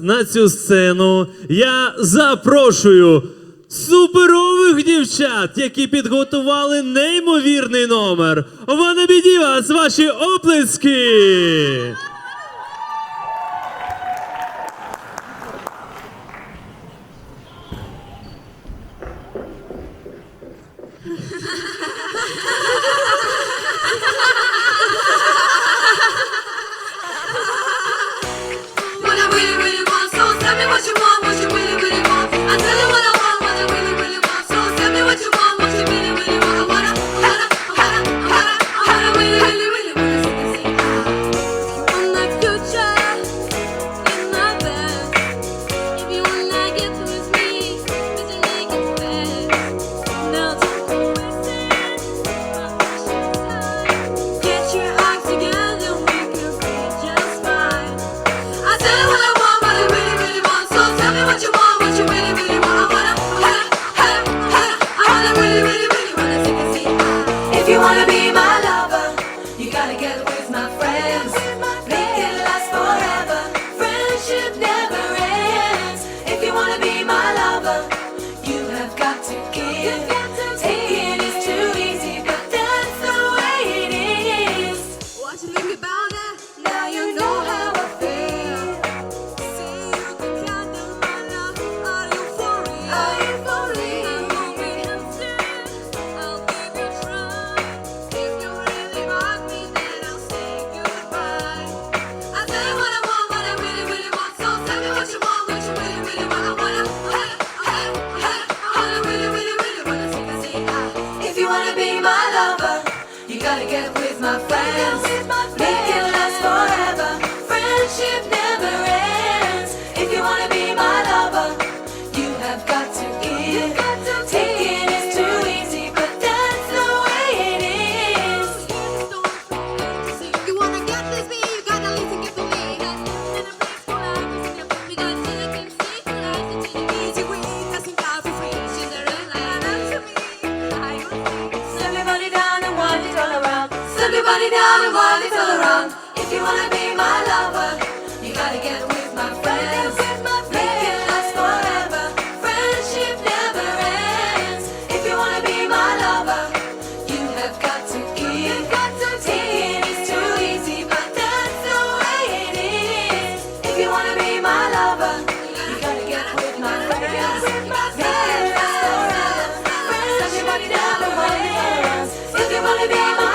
На цю сцену я запрошую суперових дівчат, які підготували неймовірний номер. Вона біді вас ваші оплески. you wanna be my wanna be my lover, you gotta get with my friends. body down and while it's all around. If you wanna be my lover, you gotta get with my friends. Make it last forever. Friendship never ends. If you wanna be my lover, you have got to give. You got too easy, but that's the way it is. If you wanna be my lover, you gotta get with my friends. Make it last forever. Friendship never ends. If you wanna be my